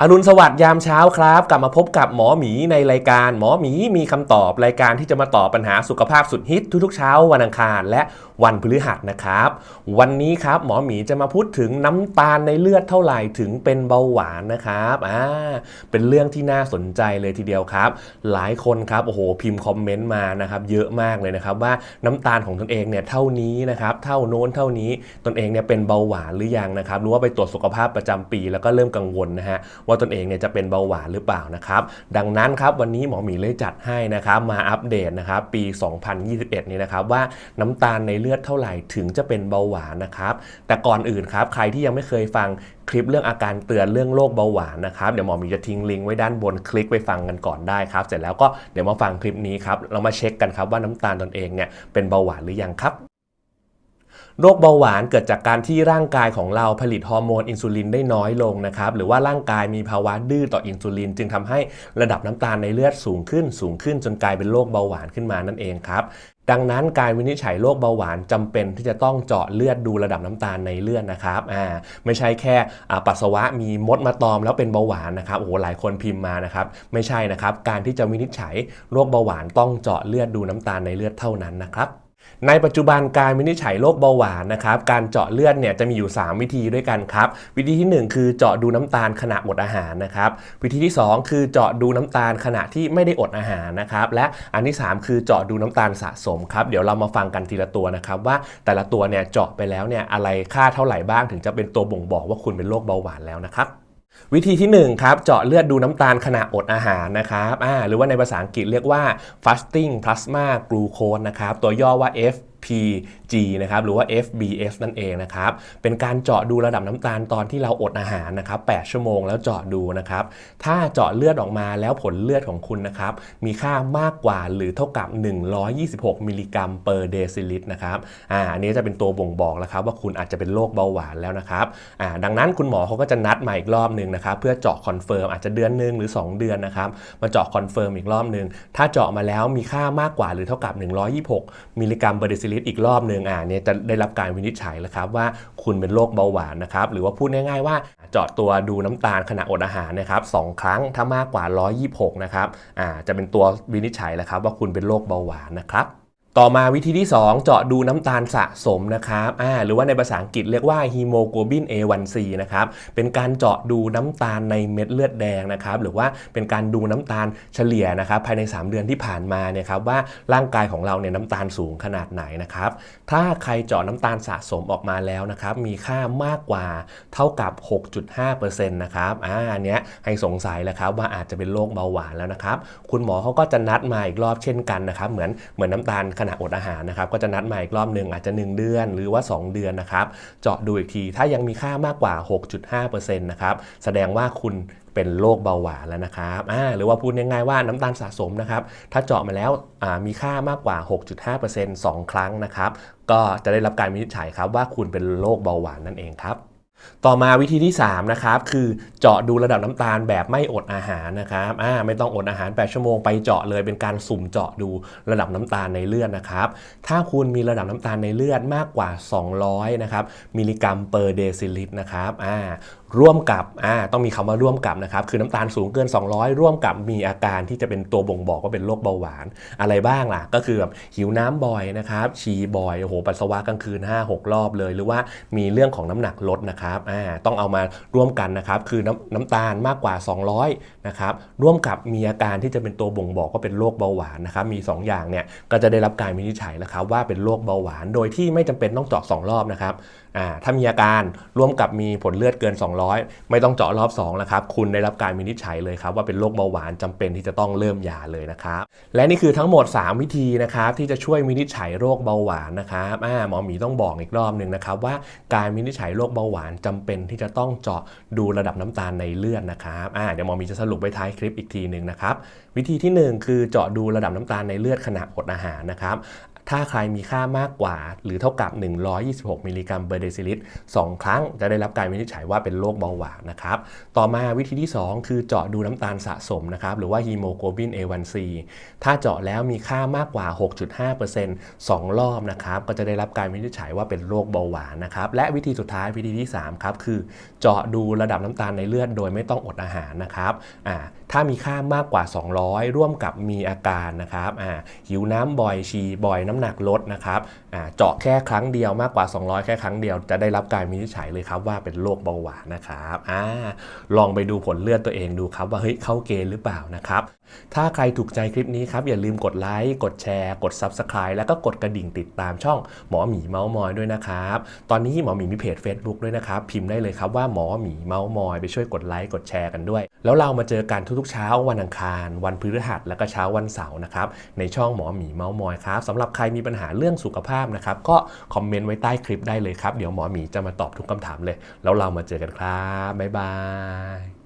อรุณสวัสดิ์ยามเช้าครับ กลับมาพบกับหมอหมีในรายการหมอหมีมีคำตอบรายการที่จะมาตอบปัญหาสุขภาพสุดฮิตทุกๆเช้าวันอังคารและวันพฤหัสนะครับ วันนี้ครับหมอหมีจะมาพูดถึงน้ำตาลในเลือดเท่าไหร่ถึงเป็นเบาหวานนะครับอ่าเป็นเรื่องที่น่าสนใจเลยทีเดียวครับ หลายคนครับโอ้โหพิมพ์คอมเมนต์มานะครับเยอะมากเลยนะครับว่าน้ำตาลของตนเองเนี่ยเท่านี้นะครับเท่าโน้นเท่านี้ตนเองเนี่ยเป็นเบาหวานหรือยังนะครับหรือว่าไปตรวจสุขภาพประจำปี แล้วก็เริ่มกังวลนะฮะว่าตนเองเนี่ยจะเป็นเบาหวานหรือเปล่านะครับ ดังนั้นครับวันนี้หมอหมีเลยจัดให้นะครับมาอัปเดตนะครับปี 2021 นี้นะครับว่าน้ำตาลในเลือดเท่าไหร่ถึงจะเป็นเบาหวานนะครับแต่ก่อนอื่นครับใครที่ยังไม่เคยฟังคลิปเรื่องอาการเตือนเรื่องโรคเบาหวานนะครับเดี๋ยวหมอหมีจะทิ้งลิงก์ไว้ด้านบนคลิกไปฟังกันก่อนได้ครับ เสร็จแล้วก็เดี๋ยวมาฟังคลิปนี้ครับเรามาเช็คกันครับว่าน้ำตาลตนเองเนี่ยเป็นเบาหวานหรือยังครับ โรคเบาหวานเกิดจากการที่ร่างกายของเราผลิตฮอร์โมนอินซูลินได้น้อยลงนะครับ หรือว่าร่างกายมีภาวะดื้อต่ออินซูลิน จึงทำให้ระดับน้ำตาลในเลือดสูงขึ้น สูงขึ้นจนกลายเป็นโรคเบาหวานขึ้นมานั่นเองครับดังนั้นการวินิจฉัยโรคเบาหวานจำเป็นที่จะต้องเจาะเลือดดูระดับน้ำตาลในเลือดนะครับอ่าไม่ใช่แค่ปัสสาวะมีมดมาตอมแล้วเป็นเบาหวานนะครับโอ้โหหลายคนพิมพ์มานะครับไม่ใช่นะครับ การที่จะวินิจฉัยโรคเบาหวานต้องเจาะเลือดดูน้ำตาลในเลือดเท่านั้นนะครับ ในปัจจุบันการวินิจฉัยโรคเบาหวานนะครับการเจาะเลือดเนี่ยจะมีอยู่ 3 วิธีด้วยกันครับ วิธีที่ 1 คือเจาะดูน้ำตาลขณะอดอาหารนะครับวิธีที่ 2 คือเจาะดูน้ำตาลขณะที่ไม่ได้อดอาหารนะครับและอันที่ 3 คือเจาะดูน้ำตาลสะสมครับเดี๋ยวเรามาฟังกันทีละตัวนะครับว่าแต่ละตัวเนี่ยเจาะไปแล้วเนี่ยอะไรค่าเท่าไหร่บ้างถึงจะเป็นตัวบ่งบอกว่าคุณเป็นโรคเบาหวานแล้วนะครับ วิธีที่ 1 ครับ เจาะเลือดดูน้ำตาลขณะอดอาหารนะครับหรือว่าในภาษาอังกฤษเรียกว่า fasting plasma glucose นะครับ ตัวย่อว่า F FPG นะครับหรือว่า FBS นั่นเองนะครับเป็นการเจาะดูระดับน้ำตาลตอนที่เราอดอาหารนะครับ8ชั่วโมงแล้วเจาะดูนะครับถ้าเจาะเลือดออกมาแล้วผลเลือดของคุณนะครับมีค่ามากกว่าหรือเท่ากับ 126 มิลลิกรัมเปอร์เดซิลิตรนะครับอ่าอันนี้จะเป็นตัวบ่งบอกแล้วครับว่าคุณอาจจะเป็นโรคเบาหวานแล้วนะครับอ่าดังนั้นคุณหมอเขาก็จะนัดมาอีกรอบหนึ่งนะครับเพื่อเจาะคอนเฟิร์มอาจจะเดือนหนึ่งหรือ 2 เดือนนะครับมาเจาะคอนเฟิร์มอีกรอบหนึ่งถ้าเจาะมาแล้วมีค่ามากกว่าหรือเท่ากับ 126 มิลลิกรัมเปอร์เดซิลิตรอีกรอบหนึ่งอ่าเนี่ยจะได้รับการวินิจฉัยแล้วครับว่าคุณเป็นโรคเบาหวานนะครับหรือว่าพูดง่ายๆว่าเจาะตัวดูน้ำตาลขณะอดอาหารนะครับสองครั้งถ้ามากกว่า 126 นะครับอ่าจะเป็นตัววินิจฉัยแล้วครับว่าคุณเป็นโรคเบาหวานนะครับ ต่อมาวิธีที่ 2 เจาะดูน้ำตาลสะสมนะครับอ่าหรือว่าในภาษาอังกฤษเรียกว่าฮีโมโกลบิน A1C นะครับ เป็นการเจาะดูน้ำตาลในเม็ดเลือดแดงนะครับ หรือว่าเป็นการดูน้ำตาลเฉลี่ยนะครับ ภายใน 3 เดือนที่ผ่านมาเนี่ยครับว่าร่างกายของเราเนี่ยน้ำตาลสูงขนาดไหนนะครับ ถ้าใครเจาะน้ำตาลสะสมออกมาแล้วนะครับ มีค่ามากกว่าเท่ากับ 6.5%นะครับ อ่าอันเนี้ยให้สงสัยแล้วครับว่าอาจจะเป็นโรคเบาหวานแล้วนะครับ คุณหมอเขาก็จะนัดมาอีกรอบเช่นกันนะครับ เหมือนเหมือนน้ำตาลขณะอดอาหารนะครับก็จะนัดมาอีกรอบหนึ่งอาจจะ 1 เดือนหรือว่า 2 เดือนนะครับเจาะดูอีกทีถ้ายังมีค่ามากกว่า 6.5%นะครับแสดงว่าคุณเป็นโรคเบาหวานแล้วนะครับหรือว่าพูดง่ายๆว่าน้ำตาลสะสมนะครับ ถ้าเจาะมาแล้วมีค่ามากกว่า 6.5% 2 ครั้งนะครับ ก็จะได้รับการวินิจฉัยครับว่าคุณเป็นโรคเบาหวานนั่นเองครับ ต่อมาวิธีที่ 3 นะครับ คือเจาะดูระดับน้ำตาลแบบไม่อดอาหารนะครับอ่าไม่ต้องอดอาหาร 8 ชั่วโมงไปเจาะเลยเป็นการสุ่มเจาะดูระดับน้ำตาลในเลือดนะครับ ถ้าคุณมีระดับน้ำตาลในเลือดมากกว่า 200 นะครับมิลลิกรัมเปอร์เดซิลิตรนะครับอ่า ร่วมกับอ่าต้องมีคำว่าร่วมกับนะครับ คือน้ำตาลสูงเกิน 200 ร่วมกับมีอาการที่จะเป็นตัวบ่งบอกว่าเป็นโรคเบาหวาน อะไรบ้างล่ะ ก็คือแบบหิวน้ำบ่อยนะครับฉี่บ่อยโอ้โหปัสสาวะกลางคืน 5-6 รอบเลย หรือว่ามีเรื่องของน้ำหนักลดนะครับอ่าต้องเอามาร่วมกันนะครับ คือน้ำน้ำตาลมากกว่า 200นะครับร่วมกับมีอาการที่จะเป็นตัวบ่งบอกว่าเป็นโรคเบาหวานนะครับมี 2 อย่างเนี่ยก็จะได้รับการวินิจฉัยแล้วครับว่าเป็นโรคเบาหวาน โดยที่ไม่จำเป็นต้องเจาะ2รอบนะครับอ่าถ้ามีอาการร่วมกับมีผลเลือดเกิน 200ไม่ต้องเจาะรอบ2แล้วครับ คุณได้รับการวินิจฉัยเลยครับว่าเป็นโรคเบาหวานจำเป็นที่จะต้องเริ่มยาเลยนะครับ และนี่คือทั้งหมด 3 วิธีนะครับที่จะช่วยวินิจฉัยโรคเบาหวานนะครับอ่าหมอหมีต้องบอกอีกรอบหนึ่งนะครับว่าการวินิจฉัยโรคเบาหวานจำเป็นที่จะต้องเจาะดูระดับน้ำตาลในเลือดนะครับเดี๋ยวหมอหมีจะสรุปไว้ท้ายคลิปอีกทีหนึ่งนะครับวิธีที่หนึ่งคือเจาะดูระดับน้ำตาลในเลือดขณะอดอาหารนะครับ ถ้าใครมีค่ามากกว่า หรือเท่ากับ 126 มิลลิกรัมเปอร์เดซิลิตร2ครั้งจะได้รับการวินิจฉัยว่าเป็นโรคเบาหวานนะครับ ต่อมาวิธีที่ 2 คือเจาะดูน้ำตาลสะสมนะครับหรือว่าฮีโมโกลบิน A1C ถ้าเจาะแล้วมีค่ามากกว่า 6.5% 2 รอบนะครับก็จะได้รับการวินิจฉัยว่าเป็นโรคเบาหวานนะครับและวิธีสุดท้ายวิธีที่3ครับคือเจาะดูระดับน้ำตาลในเลือดโดยไม่ต้องอดอาหารนะครับอ่าถ้ามีค่ามากกว่า 200 ร่วมกับมีอาการนะครับอ่าหิวน้ำบ่อยฉี่บ่อยน้ำหนักลดนะครับเจาะแค่ครั้งเดียวมากกว่า 200 แค่ครั้งเดียวจะได้รับการวินิจฉัยเลยครับว่าเป็นโรคเบาหวานนะครับอลองไปดูผลเลือดตัวเองดูครับว่าเฮ้ยเข้าเกณฑ์หรือเปล่านะครับ ถ้าใครถูกใจคลิปนี้ครับอย่าลืมกดไลค์กดแชร์ กด Subscribe แล้วก็กดกระดิ่งติดตามช่องหมอหมีเมาส์มอยด้วยนะครับ ตอนนี้หมอหมีมีเพจ Facebook ด้วยนะครับ พิมพ์ได้เลยครับว่าหมอหมีเมาส์มอย ไปช่วยกดไลค์กดแชร์กันด้วย แล้วเรามาเจอกันทุกๆเช้าวันอังคาร วันพฤหัสแล้วก็เช้าวันเสาร์นะครับในช่องหมอหมีเมาส์มอยครับสำหรับใครมีปัญหาเรื่องสุขภาพนะครับ ก็คอมเมนต์ไว้ใต้คลิปได้เลยครับ เดี๋ยวหมอหมีจะมาตอบทุกคำถามเลย แล้วเรามาเจอกันครับ บ๊ายบาย